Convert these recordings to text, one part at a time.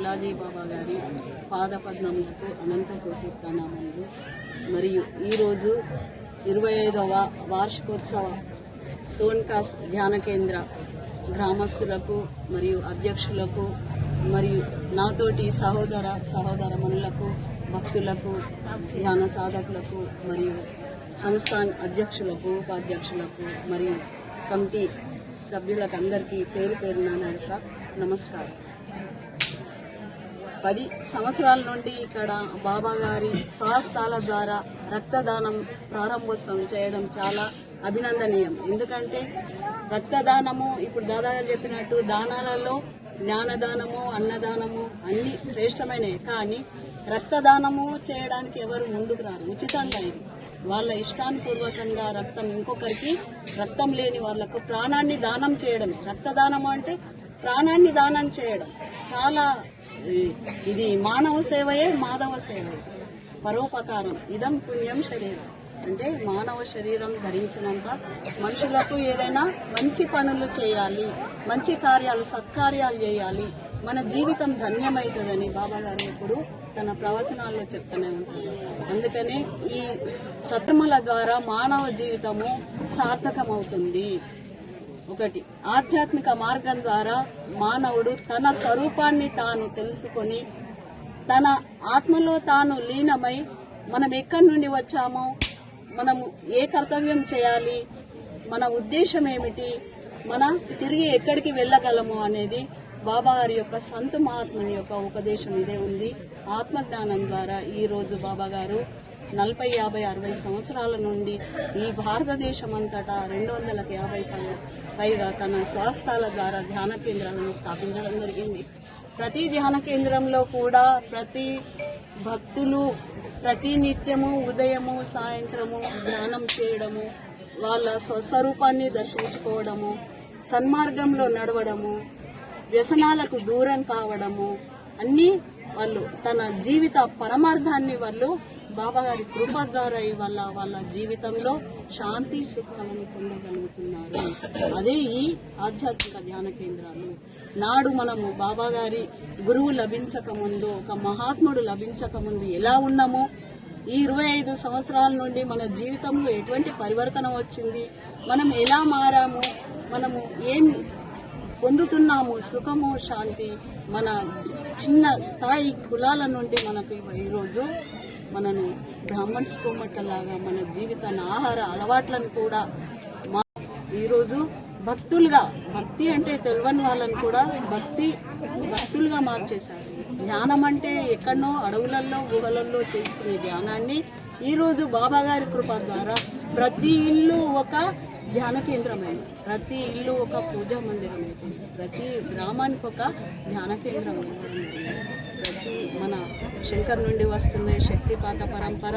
పులాజీ బాబా గారి పాదపద్మములకు అనంత కోటి ప్రణామములు. మరియు ఈరోజు ఇరవై ఐదవ వార్షికోత్సవ సోన్కాస్ ధ్యాన కేంద్ర గ్రామస్తులకు మరియు అధ్యక్షులకు మరియు నాతోటి సహోదర సహోదరమణులకు భక్తులకు ధ్యాన సాధకులకు మరియు సంస్థాన్ అధ్యక్షులకు ఉపాధ్యక్షులకు మరియు కమిటీ సభ్యులకు అందరికీ పేరు పేరున నమస్కారం. పది సంవత్సరాల నుండి ఇక్కడ బాబా గారి ద్వారా రక్తదానం ప్రారంభోత్సవం చేయడం చాలా అభినందనీయం. ఎందుకంటే రక్తదానము ఇప్పుడు దాదాగారు చెప్పినట్టు దానాలలో జ్ఞానదానము అన్నదానము అన్ని శ్రేష్టమైనవి. కానీ రక్తదానము చేయడానికి ఎవరు ముందుకు రారు. ఉచితంగా ఇది. వాళ్ళ ఇష్టానుపూర్వకంగా రక్తం ఇంకొకరికి రక్తం లేని వాళ్ళకు ప్రాణాన్ని దానం చేయడం రక్తదానం అంటే ప్రాణాన్ని దానం చేయడం. చాలా ఇది మానవ సేవయే మాధవ సేవయే. పరోపకారం ఇదం పుణ్యం శరీరం. అంటే మానవ శరీరం ధరించినాక మనుషులకు ఏదైనా మంచి పనులు చేయాలి మంచి కార్యాలు సత్కార్యాలు చేయాలి. మన జీవితం ధన్యమవుతుందని బాబా గారు ఇప్పుడు తన ప్రవచనాల్లో చెప్తూనే ఉంటారు. అందుకనే ఈ సత్రముల ద్వారా మానవ జీవితము సార్థకమవుతుంది. ఒకటి. ఆధ్యాత్మిక మార్గం ద్వారా మానవుడు తన స్వరూపాన్ని తాను తెలుసుకొని తన ఆత్మలో తాను లీనమై మనం ఎక్కడి నుండి వచ్చామో మనము ఏ కర్తవ్యం చేయాలి మన ఉద్దేశం ఏమిటి మన తిరిగి ఎక్కడికి వెళ్ళగలము అనేది బాబా గారి యొక్క సంత మహాత్ముని యొక్క ఉపదేశం ఇదే ఉంది. ఆత్మజ్ఞానం ద్వారా ఈరోజు బాబా గారు నలభై యాభై అరవై సంవత్సరాల నుండి ఈ భారతదేశం అంతటా రెండు వందల యాభై పైగా తన స్వాస్థల ద్వారా ధ్యాన కేంద్రాలను స్థాపించడం జరిగింది. ప్రతి ధ్యాన కేంద్రంలో కూడా ప్రతి భక్తులు ప్రతి నిత్యము ఉదయము సాయంత్రము ధ్యానం చేయడము వాళ్ళ స్వస్వరూపాన్ని దర్శించుకోవడము సన్మార్గంలో నడవడము వ్యసనాలకు దూరం కావడము అన్నీ వాళ్ళు తన జీవిత పరమార్థాన్ని వాళ్ళు బాబా గారి కృప ద్వారా వాళ్ళ వాళ్ళ జీవితంలో శాంతి సుఖాలను పొందగలుగుతున్నారు. అదే ఈ ఆధ్యాత్మిక ధ్యాన కేంద్రాలు. నాడు మనము బాబా గారి గురువు లభించక ముందు ఒక మహాత్ముడు లభించక ముందు ఎలా ఉన్నామో ఈ ఇరవై ఐదు సంవత్సరాల నుండి మన జీవితంలో ఎటువంటి పరివర్తన వచ్చింది మనం ఎలా మారాము మనము ఏం పొందుతున్నాము సుఖము శాంతి మన చిన్న స్థాయి కులాల నుండి మనకు ఈరోజు మనను బ్రాహ్మణ్స్ కొమ్మట్టలాగా మన జీవితాన్ని ఆహార అలవాట్లను కూడా మా ఈరోజు భక్తులుగా భక్తి అంటే తెలియని వాళ్ళని కూడా భక్తి భక్తులుగా మార్చేశారు. ధ్యానం అంటే ఎక్కడనో అడవులలో గుహలలో చేసుకునే ధ్యానాన్ని ఈరోజు బాబా గారి కృప ద్వారా ప్రతి ఇల్లు ఒక ధ్యాన కేంద్రమైంది. ప్రతి ఇల్లు ఒక పూజా మందిరం అయిపోయింది ప్రతి గ్రామానికి ఒక ధ్యాన కేంద్రం ఇవ్వడం జరిగింది. ప్రతి మన శంకర్ నుండి వస్తున్న శక్తిపాత పరంపర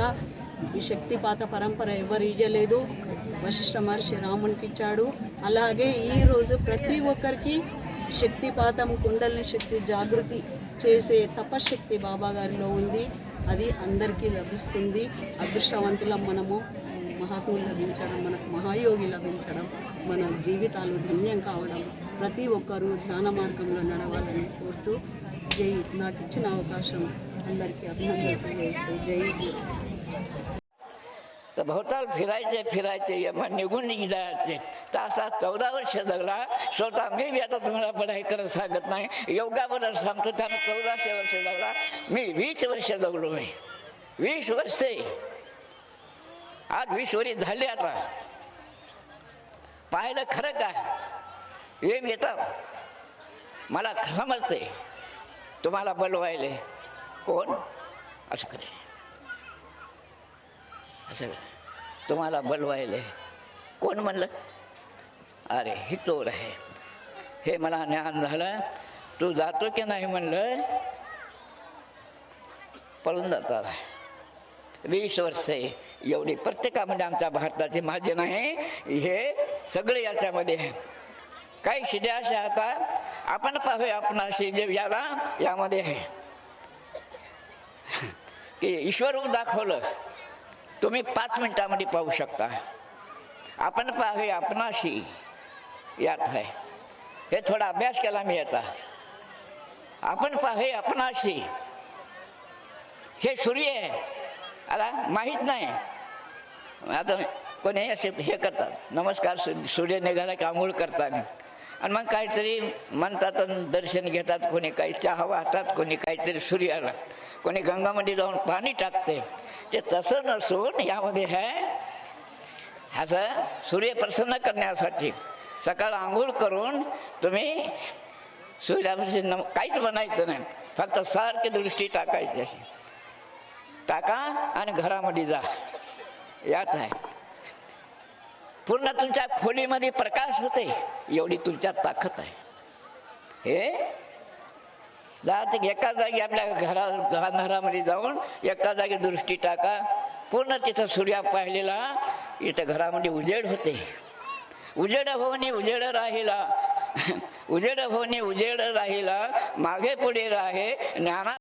ఈ శక్తిపాత పరంపర ఎవరు ఇయ్యలేదు వశిష్ఠ మహర్షి రామునికి ఇచ్చాడు. అలాగే ఈరోజు ప్రతి ఒక్కరికి శక్తిపాతం కుండలిని శక్తి జాగృతి చేసే తపశక్తి బాబా గారిలో ఉంది. అది అందరికీ లభిస్తుంది. అదృష్టవంతులం మనము. మహాత్ములు లభించడం మనకు మహాయోగి లభించడం మన జీవితాలు ధన్యం కావడం. ప్రతి ఒక్కరూ ధ్యాన మార్గంలో నడవాలని కోరుతూ జై. నాకు ఇచ్చిన అవకాశం అందరికీ అభినందనలు తెలియజేస్తూ జై గురు तर भोवताल फिरायचे फिरायचे मग निघून जायचे तर असा चौदा वर्ष जगला स्वतः मी बी आता तुम्हाला पढाई करत सांगत नाही योगाबरोबर सांगतो त्यानं चौदाशे वर्ष जगला मी वीस वर्ष जगलो मी वीस वर्षे आज वीस वर्ष झाली आता पाहिलं खरं काय येम येतात मला समजते तुम्हाला बोलवायले कोण? असं करे. असं तुम्हाला बलवायले. कोण म्हणलं? अरे ही चोर आहे. हे मला ज्ञान झालं. तू जातो की नाही म्हणलं? पळून जातात वीस वर्षे एवढी प्रत्येकामध्ये आमच्या भारताचे माझे नाही. हे सगळे याच्यामध्ये. आहे काही शिद्या अशा आता. आपण पाहूया आपणाशी जे याला यामध्ये. आहे की ईश्वर दाखवलं तुम्ही पाच मिनिटामध्ये पाहू शकता. आपण पाहूया आपणाशी यात आहे. हे थोडा अभ्यास केला मी याचा आपण पाहू आपणाशी. हे सूर्य आहे. आला माहीत नाही. आता कोणी असे हे करतात. नमस्कार सूर्य निघाला कामूळ करताना. आणि मग काहीतरी म्हणतात आणि दर्शन घेतात कोणी काही चहा वाहतात कोणी काहीतरी सूर्याला. कोणी गंगामध्ये जाऊन पाणी टाकते. ते तसं नसून यामध्ये आहे ह्याचं सूर्य प्रसन्न करण्यासाठी सकाळ आंघोळ करून तुम्ही सूर्यापाशी नम काहीच बनायचं नाही. फक्त सारखी दृष्टी टाकायची अशी. टाका आणि घरामध्ये जा. यात आहे. पूर्ण तुमच्या खोलीमध्ये प्रकाश होते एवढी तुमच्यात ताकद आहे. हे? जा ते एका जागी आपल्या घरा घरामध्ये जाऊन एका जागी दृष्टी टाका. पूर्ण तिथं सूर्या पाहिलेला इथं घरामध्ये उजेड होते. उजेड भवनी उजेड राहिला. उजेड भवनी उजेड राहिला. मागे पुढे राहे ज्ञाना